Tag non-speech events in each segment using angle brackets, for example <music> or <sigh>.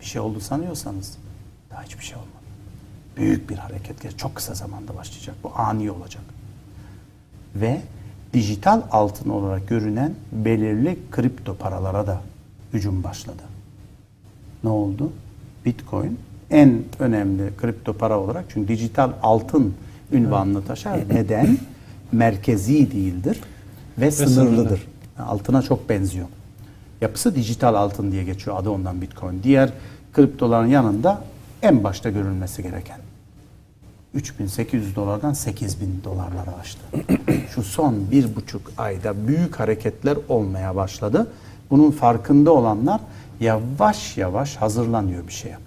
bir şey oldu sanıyorsanız daha hiçbir şey olmadı. Büyük bir hareket çok kısa zamanda başlayacak. Bu ani olacak. Ve dijital altın olarak görünen belirli kripto paralara da hücum başladı. Ne oldu? Bitcoin en önemli kripto para olarak çünkü dijital altın ünvanını taşır. Neden? Merkezi değildir ve, sınırlıdır. Altına çok benziyor. Yapısı dijital altın diye geçiyor. Adı ondan Bitcoin. Diğer kriptoların yanında en başta görülmesi gereken. 3800 dolardan 8000 dolarlara aştı. <clears throat> Şu son bir buçuk ayda büyük hareketler olmaya başladı. Bunun farkında olanlar yavaş yavaş hazırlanıyor bir şeye.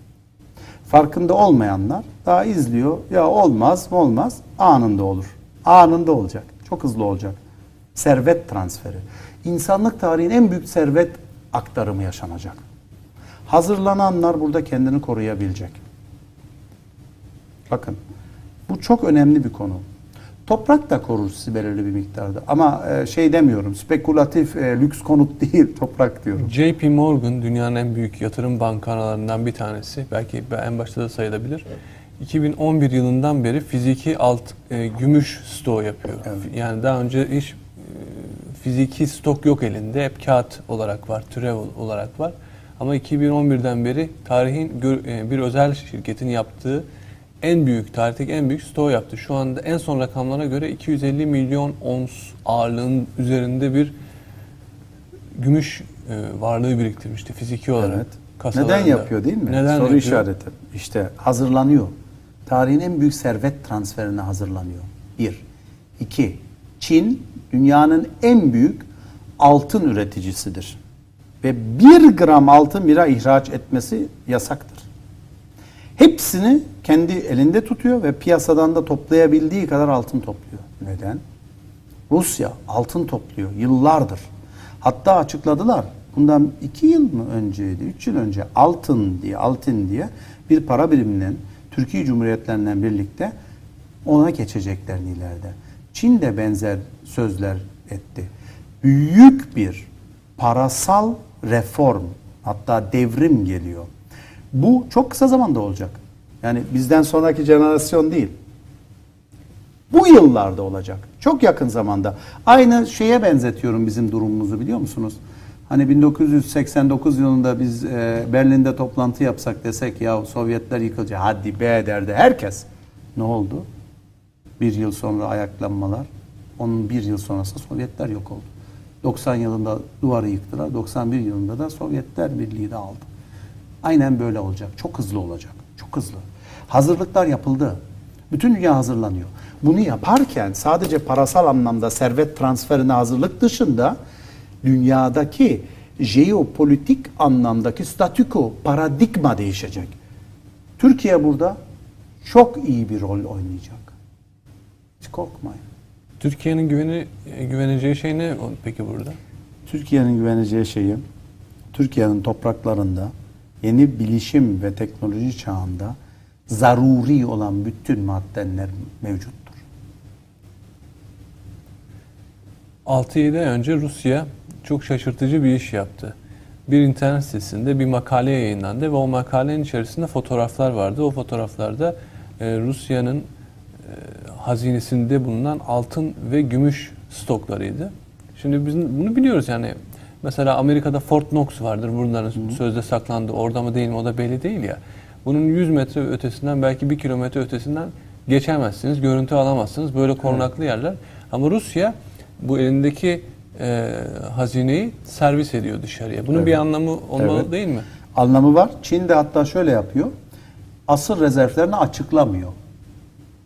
Farkında olmayanlar daha izliyor. Ya olmaz mı olmaz anında olur. Anında olacak. Çok hızlı olacak. Servet transferi. İnsanlık tarihinin en büyük servet aktarımı yaşanacak. Hazırlananlar burada kendini koruyabilecek. Bakın bu çok önemli bir konu. Toprak da korur sizi belirli bir miktarda. Ama e, şey demiyorum, spekülatif e, lüks konut <laughs> değil, toprak diyorum. JP Morgan dünyanın en büyük yatırım bankalarından bir tanesi. Belki en başta da sayılabilir. 2011 yılından beri fiziki alt e, gümüş stoğu yapıyor. Evet. Yani daha önce hiç e, fiziki stok yok elinde. Hep kağıt olarak var, türev olarak var. Ama 2011'den beri tarihin e, bir özel şirketin yaptığı en büyük, tarihteki en büyük stoğu yaptı. Şu anda en son rakamlara göre 250 milyon ons ağırlığın üzerinde bir gümüş e, varlığı biriktirmişti fiziki olarak. Evet. kasalarında. Neden yapıyor değil mi? Neden Soru yapıyor? işareti. İşte hazırlanıyor. Tarihin en büyük servet transferine hazırlanıyor. Bir. İki. Çin dünyanın en büyük altın üreticisidir. Ve bir gram altın bira ihraç etmesi yasaktır. Hepsini kendi elinde tutuyor ve piyasadan da toplayabildiği kadar altın topluyor. Neden? Rusya altın topluyor yıllardır. Hatta açıkladılar. Bundan iki yıl mı önceydi, üç yıl önce altın diye, altın diye bir para biriminin Türkiye Cumhuriyetlerinden birlikte ona geçeceklerini ileride. Çin de benzer sözler etti. Büyük bir parasal reform hatta devrim geliyor. Bu çok kısa zamanda olacak. Yani bizden sonraki jenerasyon değil. Bu yıllarda olacak. Çok yakın zamanda. Aynı şeye benzetiyorum bizim durumumuzu biliyor musunuz? Hani 1989 yılında biz e, Berlin'de toplantı yapsak desek ya Sovyetler yıkılacak. Hadi be derdi herkes. Ne oldu? Bir yıl sonra ayaklanmalar. Onun bir yıl sonrası Sovyetler yok oldu. 90 yılında duvarı yıktılar. 91 yılında da Sovyetler Birliği de aldı. Aynen böyle olacak. Çok hızlı olacak. Çok hızlı. Hazırlıklar yapıldı. Bütün dünya hazırlanıyor. Bunu yaparken sadece parasal anlamda servet transferine hazırlık dışında dünyadaki jeopolitik anlamdaki statüko, paradigma değişecek. Türkiye burada çok iyi bir rol oynayacak. Hiç korkmayın. Türkiye'nin güveni, e, güveneceği şey ne peki burada? Türkiye'nin güveneceği şeyi, Türkiye'nin topraklarında yeni bilişim ve teknoloji çağında zaruri olan bütün maddeler mevcuttur. 6-7 ay önce Rusya çok şaşırtıcı bir iş yaptı. Bir internet sitesinde bir makale yayınlandı ve o makalenin içerisinde fotoğraflar vardı. O fotoğraflarda e, Rusya'nın e, hazinesinde bulunan altın ve gümüş stoklarıydı. Şimdi biz bunu biliyoruz yani. Mesela Amerika'da Fort Knox vardır. Bunların sözde saklandı. Orada mı değil mi o da belli değil ya. Bunun 100 metre ötesinden belki 1 kilometre ötesinden geçemezsiniz. Görüntü alamazsınız. Böyle korunaklı yerler. Ama Rusya bu elindeki e, hazineyi servis ediyor dışarıya. Bunun bir anlamı olmalı Evet. değil mi? Anlamı var. Çin de hatta şöyle yapıyor. Asıl rezervlerini açıklamıyor.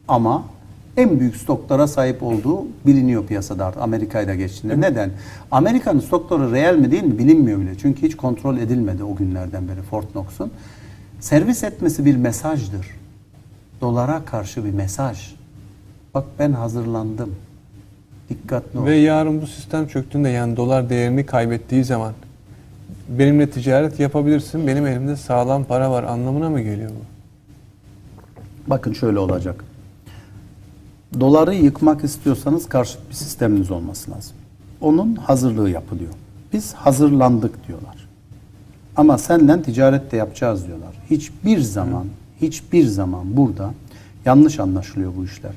Ama en büyük stoklara sahip olduğu biliniyor piyasada artık Amerika'yı da geçtiğinde. Neden? Amerika'nın stokları reel mi değil mi bilinmiyor bile. Çünkü hiç kontrol edilmedi o günlerden beri Fort Knox'un. Servis etmesi bir mesajdır. Dolara karşı bir mesaj. Bak ben hazırlandım. Dikkatli ol. Ve yarın bu sistem çöktüğünde yani dolar değerini kaybettiği zaman benimle ticaret yapabilirsin. Benim elimde sağlam para var anlamına mı geliyor bu? Bakın şöyle olacak. Doları yıkmak istiyorsanız karşıt bir sisteminiz olması lazım. Onun hazırlığı yapılıyor. Biz hazırlandık diyorlar. Ama seninle ticaret de yapacağız diyorlar. Hiçbir zaman, hiçbir zaman burada yanlış anlaşılıyor bu işler.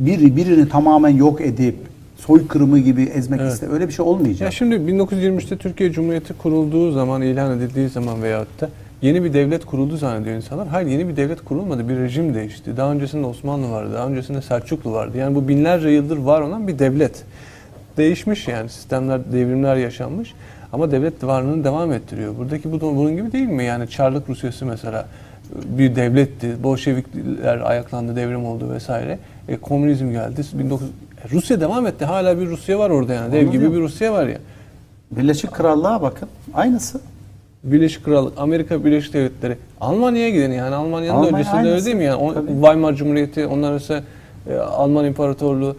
Biri birini tamamen yok edip soykırımı gibi ezmek Evet. iste öyle bir şey olmayacak. Ya şimdi 1923'te Türkiye Cumhuriyeti kurulduğu zaman, ilan edildiği zaman veyahut da yeni bir devlet kuruldu zannediyor insanlar. Hayır yeni bir devlet kurulmadı. Bir rejim değişti. Daha öncesinde Osmanlı vardı. Daha öncesinde Selçuklu vardı. Yani bu binlerce yıldır var olan bir devlet. Değişmiş yani sistemler, devrimler yaşanmış. Ama devlet varlığını devam ettiriyor. Buradaki bu bunun gibi değil mi? Yani Çarlık Rusyası mesela bir devletti. Bolşevikler ayaklandı, devrim oldu vesaire. E, komünizm geldi. 19 Rusya devam etti. Hala bir Rusya var orada yani. Dev gibi bir Rusya var ya. Birleşik Krallığa bakın. Aynısı. Birleşik Krallık, Amerika Birleşik Devletleri, Almanya'ya gidin yani Almanya'nın Almanya öncesinde öyle aynısı. değil mi yani? O- Tabii. Weimar Cumhuriyeti, onlar arası e, Alman İmparatorluğu.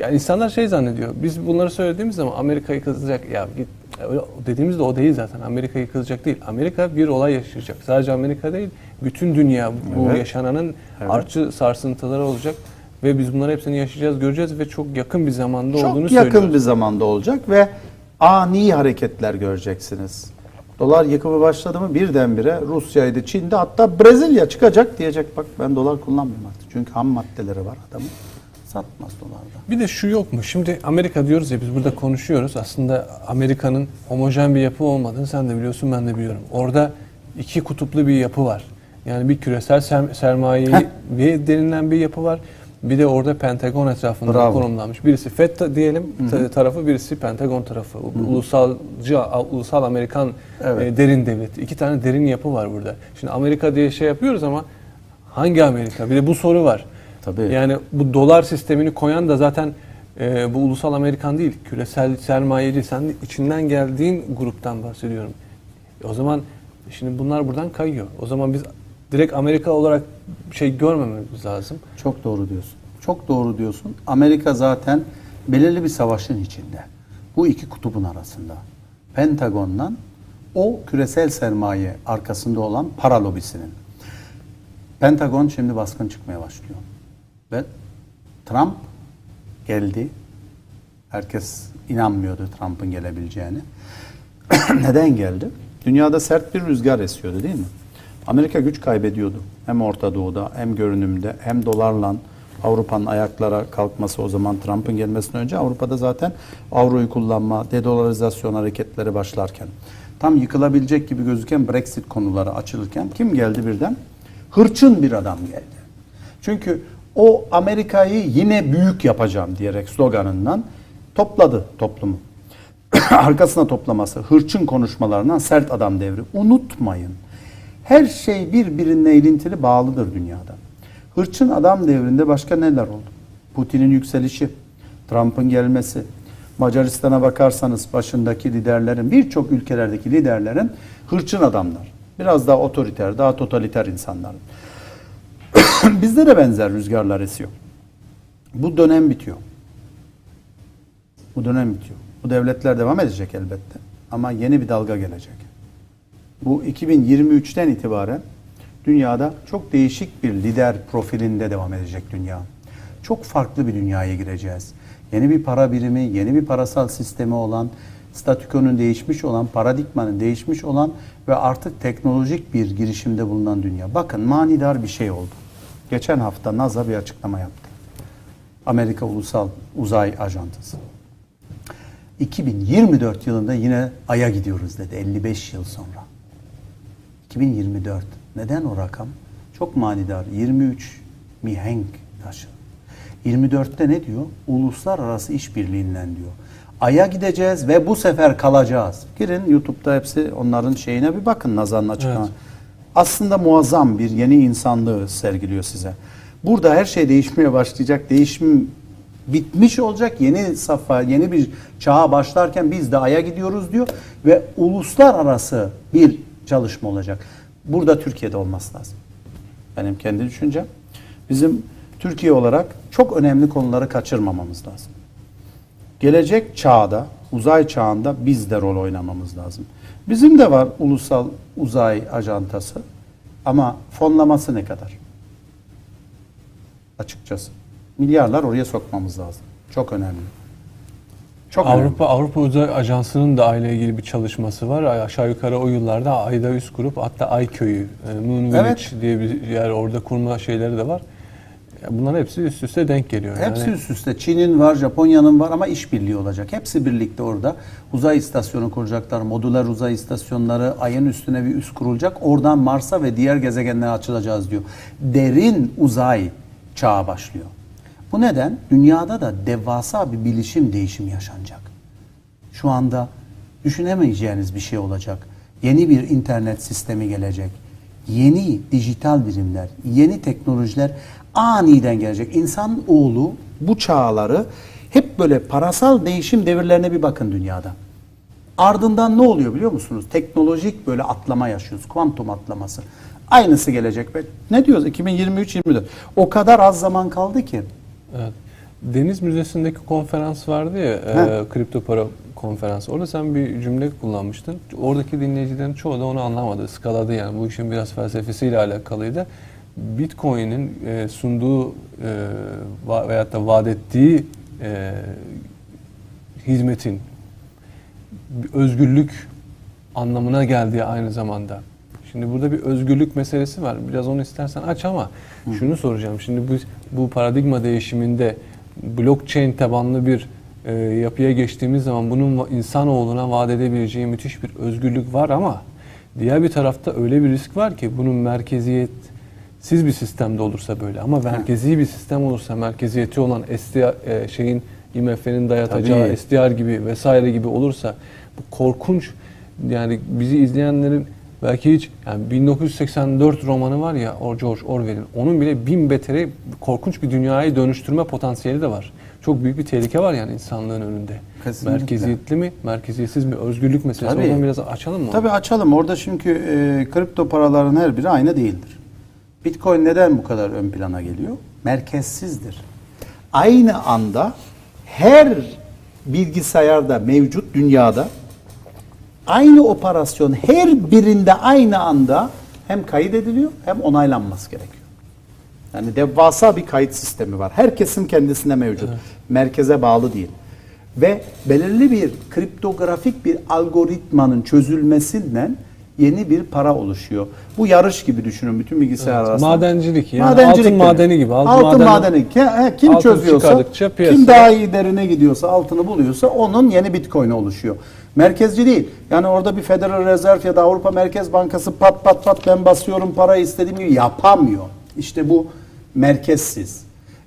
Yani insanlar şey zannediyor. Biz bunları söylediğimiz zaman Amerika yıkılacak. Ya git öyle dediğimiz de o değil zaten. Amerika yıkılacak değil. Amerika bir olay yaşayacak. Sadece Amerika değil, bütün dünya bu Evet. yaşananın Evet. artçı sarsıntıları olacak ve biz bunları hepsini yaşayacağız, göreceğiz ve çok yakın bir zamanda Çok olduğunu yakın söylüyoruz. bir zamanda olacak ve ani hareketler göreceksiniz. Dolar yıkımı başladı mı birdenbire Rusya'ydı, Çin'de hatta Brezilya çıkacak diyecek bak ben dolar kullanmıyorum artık. Çünkü ham maddeleri var adamın. Satmaz dolarda. Bir de şu yok mu? Şimdi Amerika diyoruz ya biz burada konuşuyoruz. Aslında Amerika'nın homojen bir yapı olmadığını sen de biliyorsun ben de biliyorum. Orada iki kutuplu bir yapı var. Yani bir küresel ser- sermaye ve denilen bir yapı var. Bir de orada Pentagon etrafında Bravo. konumlanmış. Birisi FED diyelim ta- tarafı, birisi Pentagon tarafı. Ulusalcı, ulusal Amerikan Evet. e, derin devleti. İki tane derin yapı var burada. Şimdi Amerika diye şey yapıyoruz ama hangi Amerika? Bir de bu soru var. Tabii. Yani bu dolar sistemini koyan da zaten e, bu ulusal Amerikan değil, küresel sermayeci. Sen de içinden geldiğin gruptan bahsediyorum. E, o zaman şimdi bunlar buradan kayıyor. O zaman biz direkt Amerika olarak şey görmememiz lazım. Çok doğru diyorsun. Çok doğru diyorsun. Amerika zaten belirli bir savaşın içinde. Bu iki kutubun arasında. Pentagon'la o küresel sermaye arkasında olan para lobisinin. Pentagon şimdi baskın çıkmaya başlıyor. Ve Trump geldi. Herkes inanmıyordu Trump'ın gelebileceğini. <clears throat> Neden geldi? Dünyada sert bir rüzgar esiyordu değil mi? Amerika güç kaybediyordu. Hem Orta Doğu'da hem görünümde hem dolarla Avrupa'nın ayaklara kalkması o zaman Trump'ın gelmesinden önce Avrupa'da zaten avroyu kullanma, dedolarizasyon hareketleri başlarken tam yıkılabilecek gibi gözüken Brexit konuları açılırken kim geldi birden? Hırçın bir adam geldi. Çünkü o Amerika'yı yine büyük yapacağım diyerek sloganından topladı toplumu. <clears throat> Arkasına toplaması, hırçın konuşmalarından sert adam devri. Unutmayın. Her şey birbirine ilintili bağlıdır dünyada. Hırçın adam devrinde başka neler oldu? Putin'in yükselişi, Trump'ın gelmesi, Macaristan'a bakarsanız başındaki liderlerin, birçok ülkelerdeki liderlerin hırçın adamlar. Biraz daha otoriter, daha totaliter insanlar. <clears throat> Bizde de benzer rüzgarlar esiyor. Bu dönem bitiyor. Bu dönem bitiyor. Bu devletler devam edecek elbette. Ama yeni bir dalga gelecek. Bu 2023'ten itibaren dünyada çok değişik bir lider profilinde devam edecek dünya. Çok farklı bir dünyaya gireceğiz. Yeni bir para birimi, yeni bir parasal sistemi olan, statükonun değişmiş olan, paradigmanın değişmiş olan ve artık teknolojik bir girişimde bulunan dünya. Bakın manidar bir şey oldu. Geçen hafta NASA bir açıklama yaptı. Amerika Ulusal Uzay Ajansı. 2024 yılında yine Ay'a gidiyoruz dedi 55 yıl sonra. 2024. Neden o rakam? Çok manidar. 23 mihenk taşı. 24'te ne diyor? Uluslararası işbirliğinden diyor. Ay'a gideceğiz ve bu sefer kalacağız. Girin YouTube'da hepsi onların şeyine bir bakın Nazan'ın açıklama. Evet. Aslında muazzam bir yeni insanlığı sergiliyor size. Burada her şey değişmeye başlayacak. Değişim bitmiş olacak. Yeni safha, yeni bir çağa başlarken biz de Ay'a gidiyoruz diyor. Ve uluslararası bir çalışma olacak. Burada Türkiye'de olması lazım. Benim kendi düşüncem. Bizim Türkiye olarak çok önemli konuları kaçırmamamız lazım. Gelecek çağda, uzay çağında biz de rol oynamamız lazım. Bizim de var ulusal uzay ajantası ama fonlaması ne kadar? Açıkçası. Milyarlar oraya sokmamız lazım. Çok önemli. Çok önemli. Avrupa Avrupa Uzay Ajansı'nın da ayla ilgili bir çalışması var. Aşağı yukarı o yıllarda Ay'da üst kurup hatta Ay Köyü, e, Moon Village Evet. diye bir yer orada kurma şeyleri de var. Bunların hepsi üst üste denk geliyor. Hepsi yani. üst üste. Çin'in var, Japonya'nın var ama işbirliği olacak. Hepsi birlikte orada. Uzay istasyonu kuracaklar. Modüler uzay istasyonları, ayın üstüne bir üs kurulacak. Oradan Mars'a ve diğer gezegenlere açılacağız diyor. Derin uzay çağı başlıyor. Bu neden? Dünyada da devasa bir bilişim değişimi yaşanacak. Şu anda düşünemeyeceğiniz bir şey olacak. Yeni bir internet sistemi gelecek. Yeni dijital birimler, yeni teknolojiler aniden gelecek. İnsan oğlu bu çağları hep böyle parasal değişim devirlerine bir bakın dünyada. Ardından ne oluyor biliyor musunuz? Teknolojik böyle atlama yaşıyoruz. Kuantum atlaması. Aynısı gelecek. Ne diyoruz? 2023-24. O kadar az zaman kaldı ki. Evet. Deniz Müzesi'ndeki konferans vardı ya, e, kripto para konferansı. Orada sen bir cümle kullanmıştın. Oradaki dinleyicilerin çoğu da onu anlamadı, skaladı yani. Bu işin biraz felsefesiyle alakalıydı. Bitcoin'in e, sunduğu e, va- veyahut da vaat ettiği e, hizmetin özgürlük anlamına geldiği aynı zamanda. Şimdi burada bir özgürlük meselesi var. Biraz onu istersen aç ama şunu soracağım. Şimdi bu, bu paradigma değişiminde blockchain tabanlı bir e, yapıya geçtiğimiz zaman bunun insanoğluna vaat edebileceği müthiş bir özgürlük var ama diğer bir tarafta öyle bir risk var ki bunun merkeziyetsiz bir sistemde olursa böyle ama merkezi bir sistem olursa merkeziyeti olan SDR, e, şeyin IMF'nin dayatacağı Tabii. SDR gibi vesaire gibi olursa bu korkunç yani bizi izleyenlerin belki hiç yani 1984 romanı var ya George Orwell'in onun bile bin beteri korkunç bir dünyayı dönüştürme potansiyeli de var. Çok büyük bir tehlike var yani insanlığın önünde. Kesinlikle. Merkeziyetli mi, merkeziyetsiz mi, özgürlük meselesi. Tabii. Oradan biraz açalım mı? Tabii açalım. Orada çünkü e, kripto paraların her biri aynı değildir. Bitcoin neden bu kadar ön plana geliyor? Merkezsizdir. Aynı anda her bilgisayarda mevcut dünyada aynı operasyon her birinde aynı anda hem kaydediliyor hem onaylanması gerekiyor. Yani devasa bir kayıt sistemi var. Herkesin kendisine mevcut. Merkeze bağlı değil. Ve belirli bir kriptografik bir algoritmanın çözülmesinden yeni bir para oluşuyor. Bu yarış gibi düşünün bütün bilgisayar Evet, arasında. madencilik yani. Altın gibi. madeni gibi. Altın Altın, maden- madeni. He, Kim Altın çözüyorsa, kim daha iyi derine gidiyorsa, altını buluyorsa onun yeni bitcoin oluşuyor. Merkezci değil. Yani orada bir Federal Reserve ya da Avrupa Merkez Bankası pat pat pat ben basıyorum parayı istediğim gibi yapamıyor. İşte bu merkezsiz.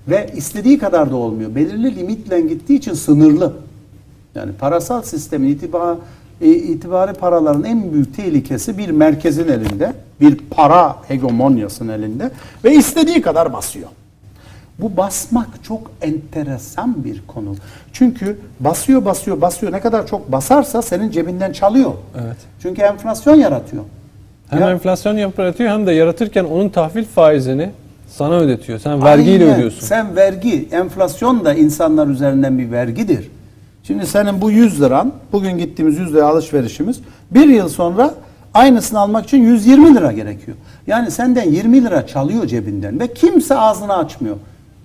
Ve istediği kadar da olmuyor. Belirli limitle gittiği için sınırlı. Yani parasal sistemin itibar, e, itibari paraların en büyük tehlikesi bir merkezin elinde, bir para hegemonyasının elinde ve istediği kadar basıyor. Bu basmak çok enteresan bir konu. Çünkü basıyor basıyor basıyor ne kadar çok basarsa senin cebinden çalıyor. Evet. Çünkü enflasyon yaratıyor. Hem Ya- enflasyon yaratıyor hem de yaratırken onun tahvil faizini sana ödetiyor. Sen vergiyle Aynen. ödüyorsun. Sen vergi, enflasyon da insanlar üzerinden bir vergidir. Şimdi senin bu 100 liran, bugün gittiğimiz 100 lira alışverişimiz, bir yıl sonra aynısını almak için 120 lira gerekiyor. Yani senden 20 lira çalıyor cebinden ve kimse ağzını açmıyor.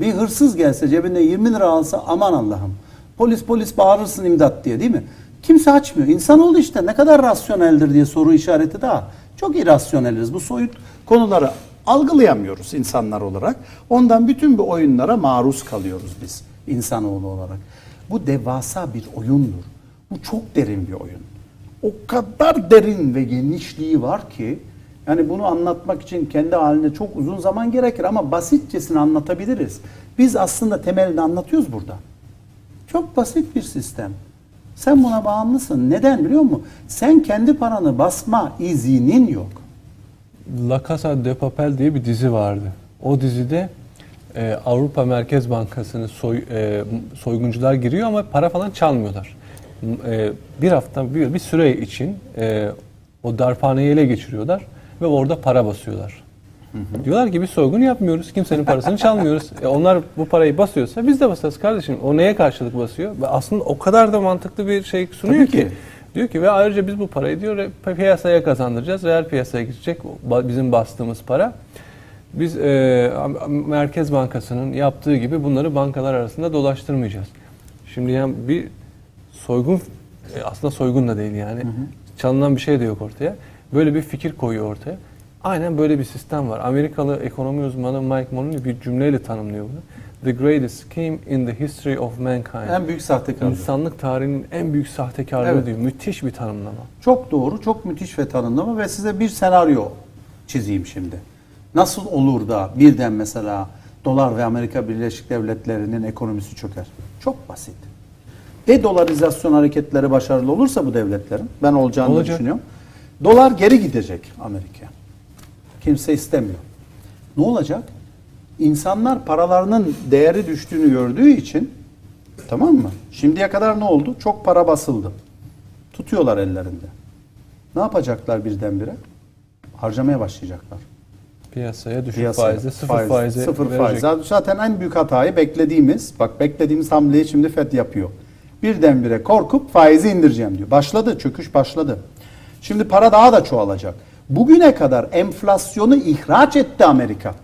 Bir hırsız gelse cebinde 20 lira alsa aman Allah'ım. Polis polis bağırırsın imdat diye değil mi? Kimse açmıyor. İnsanoğlu işte ne kadar rasyoneldir diye soru işareti daha. Çok irrasyoneliz. Bu soyut konuları algılayamıyoruz insanlar olarak. Ondan bütün bu oyunlara maruz kalıyoruz biz insanoğlu olarak. Bu devasa bir oyundur. Bu çok derin bir oyun. O kadar derin ve genişliği var ki yani bunu anlatmak için kendi haline çok uzun zaman gerekir ama basitçesini anlatabiliriz. Biz aslında temelini anlatıyoruz burada. Çok basit bir sistem. Sen buna bağımlısın. Neden biliyor musun? Sen kendi paranı basma izinin yok. La Casa de Papel diye bir dizi vardı. O dizide e, Avrupa Merkez Bankası'nı soy, e, soyguncular giriyor ama para falan çalmıyorlar. E, bir hafta bir, bir süre için e, o darphaneyi ele geçiriyorlar ve orada para basıyorlar. Diyorlar ki biz soygun yapmıyoruz. Kimsenin parasını çalmıyoruz. E, onlar bu parayı basıyorsa biz de basarız kardeşim. O neye karşılık basıyor? Ve aslında o kadar da mantıklı bir şey sunuyor Tabii ki. ki. Diyor ki ve ayrıca biz bu parayı diyor piyasaya kazandıracağız. Reel piyasaya gidecek bizim bastığımız para. Biz e, Merkez Bankası'nın yaptığı gibi bunları bankalar arasında dolaştırmayacağız. Şimdi yani bir soygun e, aslında soygun da değil yani. Çalınan bir şey de yok ortaya. Böyle bir fikir koyuyor ortaya. Aynen böyle bir sistem var. Amerikalı ekonomi uzmanı Mike Maloney bir cümleyle tanımlıyor bunu. The greatest scheme in the history of mankind. En büyük sahtekarlık. İnsanlık tarihinin en büyük sahtekarlığı Evet. diyor. Müthiş bir tanımlama. Çok doğru, çok müthiş ve tanımlama ve size bir senaryo çizeyim şimdi. Nasıl olur da birden mesela dolar ve Amerika Birleşik Devletleri'nin ekonomisi çöker? Çok basit. De-dolarizasyon hareketleri başarılı olursa bu devletlerin, ben olacağını Olacak. düşünüyorum. Dolar geri gidecek Amerika'ya. Kimse istemiyor. Ne olacak? İnsanlar paralarının değeri düştüğünü gördüğü için tamam mı? Şimdiye kadar ne oldu? Çok para basıldı. Tutuyorlar ellerinde. Ne yapacaklar birdenbire? Harcamaya başlayacaklar. Piyasaya düşük Piyasaya, faizle, sıfır faiz, faize sıfır verecek. faiz. Zaten en büyük hatayı beklediğimiz, bak beklediğimiz hamleyi şimdi FED yapıyor. Birdenbire korkup faizi indireceğim diyor. Başladı, çöküş başladı. Şimdi para daha da çoğalacak. Bugüne kadar enflasyonu ihraç etti Amerika.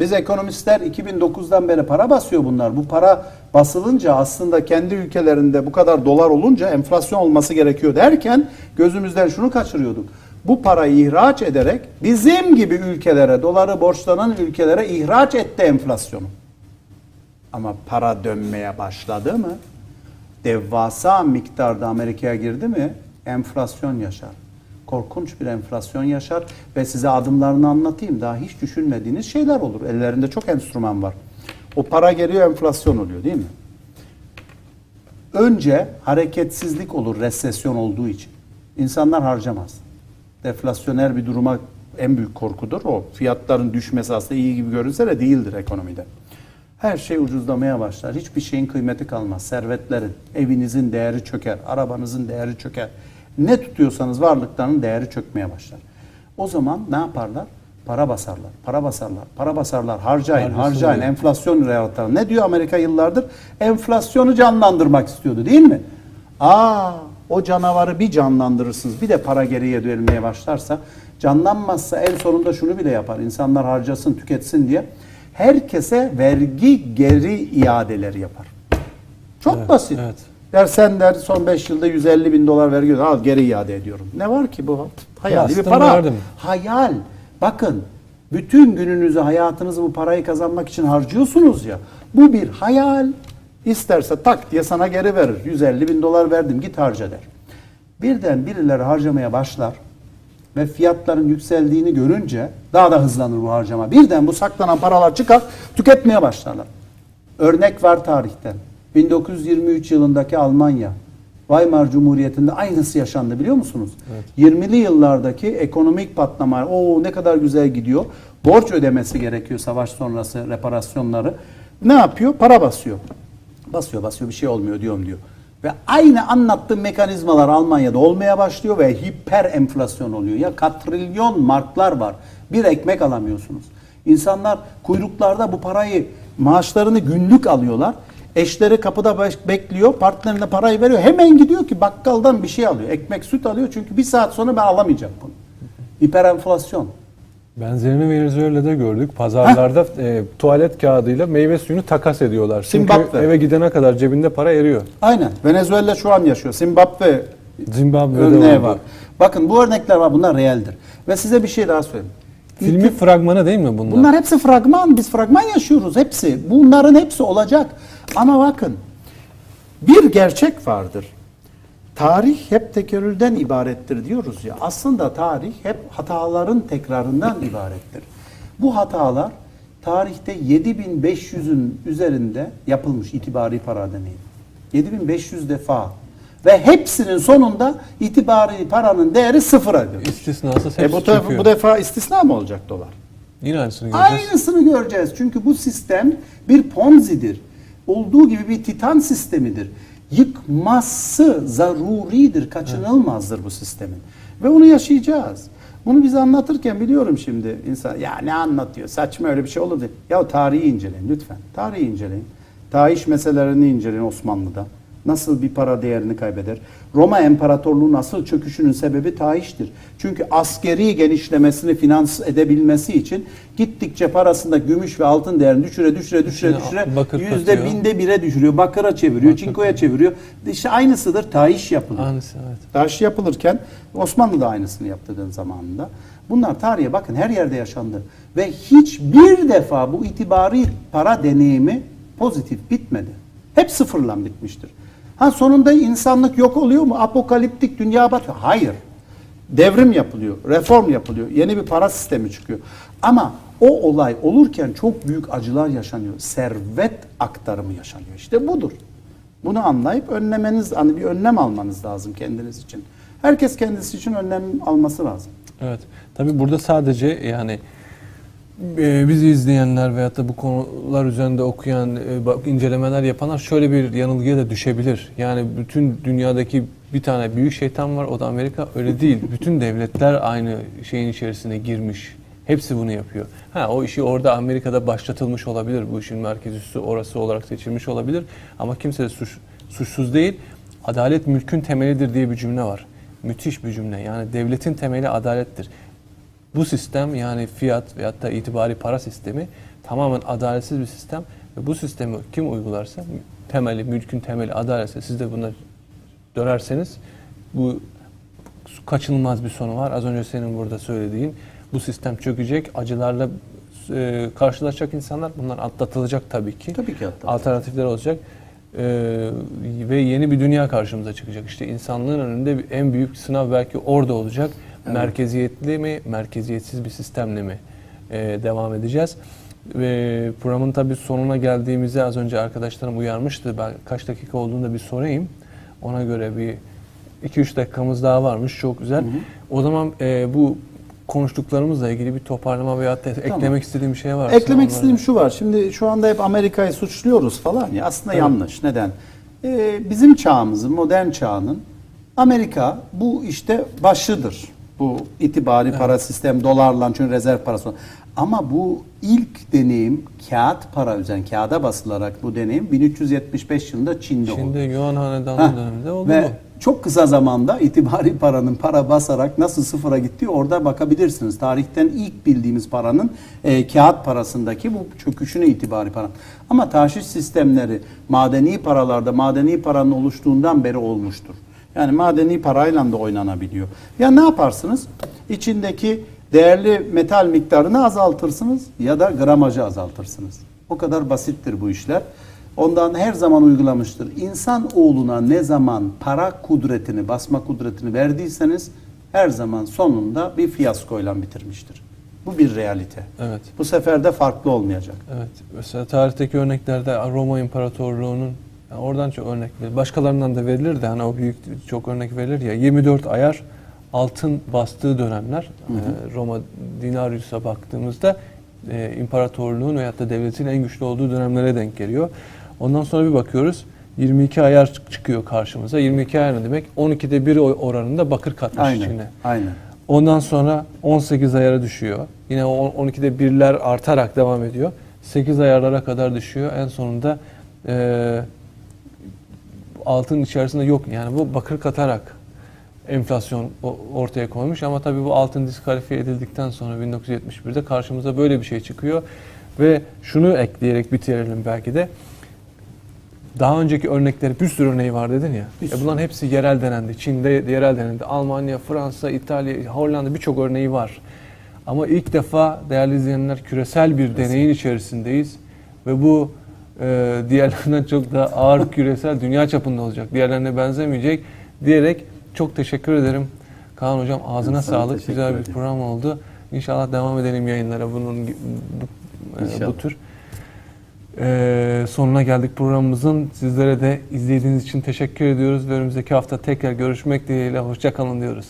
Biz ekonomistler 2009'dan beri para basıyor bunlar. Bu para basılınca aslında kendi ülkelerinde bu kadar dolar olunca enflasyon olması gerekiyor derken gözümüzden şunu kaçırıyorduk. Bu parayı ihraç ederek bizim gibi ülkelere, doları borçlanan ülkelere ihraç etti enflasyonu. Ama para dönmeye başladı mı? Devasa miktarda Amerika'ya girdi mi? Enflasyon yaşar. Korkunç bir enflasyon yaşar ve size adımlarını anlatayım. Daha hiç düşünmediğiniz şeyler olur. Ellerinde çok enstrüman var. O para geliyor enflasyon oluyor değil mi? Önce hareketsizlik olur resesyon olduğu için. İnsanlar harcamaz. Deflasyoner bir duruma en büyük korkudur. O fiyatların düşmesi aslında iyi gibi görünse de değildir ekonomide. Her şey ucuzlamaya başlar. Hiçbir şeyin kıymeti kalmaz. Servetlerin, evinizin değeri çöker, arabanızın değeri çöker. Ne tutuyorsanız varlıklarının değeri çökmeye başlar. O zaman ne yaparlar? Para basarlar, para basarlar, para basarlar, harcayın, Harcasın harcayın, diye. enflasyon yaratır. Ne diyor Amerika yıllardır? Enflasyonu canlandırmak istiyordu değil mi? Aa, o canavarı bir canlandırırsınız, bir de para geriye dönmeye başlarsa, canlanmazsa en sonunda şunu bile yapar. İnsanlar harcasın, tüketsin diye herkese vergi geri iadeleri yapar. Çok Evet, basit. evet. Der sen der son 5 yılda 150 bin dolar vergi al geri iade ediyorum. Ne var ki bu? Hayali bir para. verdim. Hayal. Bakın bütün gününüzü hayatınızı bu parayı kazanmak için harcıyorsunuz ya. Bu bir hayal. İsterse tak diye sana geri verir. 150 bin dolar verdim git harca der. Birden birileri harcamaya başlar ve fiyatların yükseldiğini görünce daha da hızlanır bu harcama. Birden bu saklanan paralar çıkar tüketmeye başlarlar. Örnek var tarihten. 1923 yılındaki Almanya. Weimar Cumhuriyeti'nde aynısı yaşandı biliyor musunuz? 20'li yıllardaki ekonomik patlama, o ne kadar güzel gidiyor. Borç ödemesi gerekiyor savaş sonrası reparasyonları. Ne yapıyor? Para basıyor. Basıyor basıyor bir şey olmuyor diyorum diyor. Ve aynı anlattığım mekanizmalar Almanya'da olmaya başlıyor ve hiper enflasyon oluyor. Ya katrilyon marklar var. Bir ekmek alamıyorsunuz. İnsanlar kuyruklarda bu parayı maaşlarını günlük alıyorlar. Eşleri kapıda bekliyor, partnerine parayı veriyor. Hemen gidiyor ki bakkaldan bir şey alıyor. Ekmek, süt alıyor çünkü bir saat sonra ben alamayacağım bunu. Hiper enflasyon. Benzerini Venezuela'da gördük. Pazarlarda e, tuvalet kağıdıyla meyve suyunu takas ediyorlar. Çünkü Zimbabwe. eve gidene kadar cebinde para eriyor. Aynen. Venezuela şu an yaşıyor. Zimbabwe Zimbabwe'de örneği var. var. Bakın bu örnekler var. Bunlar realdir. Ve size bir şey daha söyleyeyim. Filmin fragmanı değil mi bunlar? Bunlar hepsi fragman. Biz fragman yaşıyoruz hepsi. Bunların hepsi olacak. Ama bakın bir gerçek vardır. Tarih hep tekerrürden ibarettir diyoruz ya. Aslında tarih hep hataların tekrarından ibarettir. Bu hatalar tarihte 7500'ün üzerinde yapılmış itibari para demeyin. 7500 defa. Ve hepsinin sonunda itibari paranın değeri sıfıra dönüyor. İstisnasız hepsi E bu, defa, bu defa istisna mı olacak dolar? Yine aynısını göreceğiz. Aynısını göreceğiz. Çünkü bu sistem bir ponzidir. Olduğu gibi bir titan sistemidir. Yıkması zaruridir, kaçınılmazdır bu sistemin. Ve onu yaşayacağız. Bunu bize anlatırken biliyorum şimdi insan ya ne anlatıyor saçma öyle bir şey olur diye. Ya tarihi inceleyin lütfen. Tarihi inceleyin. Tahiş meselelerini inceleyin Osmanlı'da. Nasıl bir para değerini kaybeder? Roma İmparatorluğu nasıl çöküşünün sebebi tahiştir. Çünkü askeri genişlemesini finans edebilmesi için gittikçe parasında gümüş ve altın değerini düşüre düşüre düşüre düşüre bakır yüzde katıyor. binde bire düşürüyor. Bakıra çeviriyor, çinkoya çeviriyor. İşte aynısıdır tahiş yapılıyor. Aynısı evet. Taş yapılırken Osmanlı da aynısını yaptı zamanında. Bunlar tarihe bakın her yerde yaşandı. Ve hiçbir defa bu itibari para deneyimi pozitif bitmedi. Hep sıfırla bitmiştir. Ha sonunda insanlık yok oluyor mu? Apokaliptik dünya batıyor. Hayır. Devrim yapılıyor, reform yapılıyor, yeni bir para sistemi çıkıyor. Ama o olay olurken çok büyük acılar yaşanıyor. Servet aktarımı yaşanıyor. İşte budur. Bunu anlayıp önlemeniz, hani bir önlem almanız lazım kendiniz için. Herkes kendisi için önlem alması lazım. Evet. Tabii burada sadece yani bizi izleyenler veyahut da bu konular üzerinde okuyan, e, incelemeler yapanlar şöyle bir yanılgıya da düşebilir. Yani bütün dünyadaki bir tane büyük şeytan var, o da Amerika. Öyle değil. Bütün devletler aynı şeyin içerisine girmiş. Hepsi bunu yapıyor. Ha o işi orada Amerika'da başlatılmış olabilir. Bu işin merkez üssü orası olarak seçilmiş olabilir. Ama kimse de suç, suçsuz değil. Adalet mülkün temelidir diye bir cümle var. Müthiş bir cümle. Yani devletin temeli adalettir. Bu sistem yani fiyat veyahut da itibari para sistemi tamamen adaletsiz bir sistem ve bu sistemi kim uygularsa temeli, mülkün temeli adaletse siz de buna dönerseniz bu kaçınılmaz bir sonu var. Az önce senin burada söylediğin bu sistem çökecek, acılarla e, karşılaşacak insanlar bunlar atlatılacak tabii ki. Tabii ki atlatılacak. Alternatifler olacak. Ee, ve yeni bir dünya karşımıza çıkacak. İşte insanlığın önünde en büyük sınav belki orada olacak. Merkeziyetli mi, merkeziyetsiz bir sistemle mi e, devam edeceğiz? Ve programın tabii sonuna geldiğimizde az önce arkadaşlarım uyarmıştı. Ben kaç dakika olduğunu da bir sorayım. Ona göre bir 2-3 dakikamız daha varmış. Çok güzel. O zaman e, bu konuştuklarımızla ilgili bir toparlama veyahut da eklemek istediğim bir şey varsa. Eklemek istediğim şu var. Şimdi şu anda hep Amerika'yı suçluyoruz falan ya. Aslında Evet. yanlış. Neden? Ee, bizim çağımızın, modern çağının Amerika bu işte başıdır. Bu itibari para sistem dolarla çünkü rezerv parası. Ama bu ilk deneyim kağıt para üzerine kağıda basılarak bu deneyim 1375 yılında Çin'de oldu. Şimdi Yuan Hanedanlı Heh. döneminde oldu Ve mu? çok kısa zamanda itibari paranın para basarak nasıl sıfıra gittiği orada bakabilirsiniz. Tarihten ilk bildiğimiz paranın e, kağıt parasındaki bu çöküşüne itibari para. Ama tahşiş sistemleri madeni paralarda madeni paranın oluştuğundan beri olmuştur. Yani madeni parayla da oynanabiliyor. Ya ne yaparsınız? İçindeki değerli metal miktarını azaltırsınız ya da gramajı azaltırsınız. O kadar basittir bu işler. Ondan her zaman uygulamıştır. İnsan oğluna ne zaman para kudretini, basma kudretini verdiyseniz her zaman sonunda bir fiyaskoyla bitirmiştir. Bu bir realite. Evet. Bu sefer de farklı olmayacak. Evet. Mesela tarihteki örneklerde Roma İmparatorluğu'nun yani oradan çok örnek verilir. Başkalarından da verilir de hani o büyük çok örnek verilir ya 24 ayar altın bastığı dönemler e, Roma dinarius'a baktığımızda e, imparatorluğun veyahut da devletin en güçlü olduğu dönemlere denk geliyor. Ondan sonra bir bakıyoruz 22 ayar çık- çıkıyor karşımıza. 22 ayar ne demek? 12'de 1 oranında bakır katmış Aynen. içine. Aynen. Ondan sonra 18 ayara düşüyor. Yine o 12'de birler artarak devam ediyor. 8 ayarlara kadar düşüyor. En sonunda e, altın içerisinde yok. Yani bu bakır katarak enflasyon ortaya koymuş. Ama tabii bu altın diskalifiye edildikten sonra 1971'de karşımıza böyle bir şey çıkıyor. Ve şunu ekleyerek bitirelim belki de. Daha önceki örnekleri bir sürü örneği var dedin ya. Bir E sürü. bunların hepsi yerel denendi. Çin'de yerel denendi. Almanya, Fransa, İtalya, Hollanda birçok örneği var. Ama ilk defa değerli izleyenler küresel bir deneyin içerisindeyiz. Ve bu e, diğerlerinden çok daha ağır küresel dünya çapında olacak. Diğerlerine benzemeyecek diyerek çok teşekkür ederim. Kaan Hocam ağzına sana sağlık. Güzel bir ederim. program oldu. İnşallah devam edelim yayınlara bunun bu, e, İnşallah. bu tür. Ee, sonuna geldik programımızın. Sizlere de izlediğiniz için teşekkür ediyoruz ve önümüzdeki hafta tekrar görüşmek dileğiyle. Hoşçakalın diyoruz.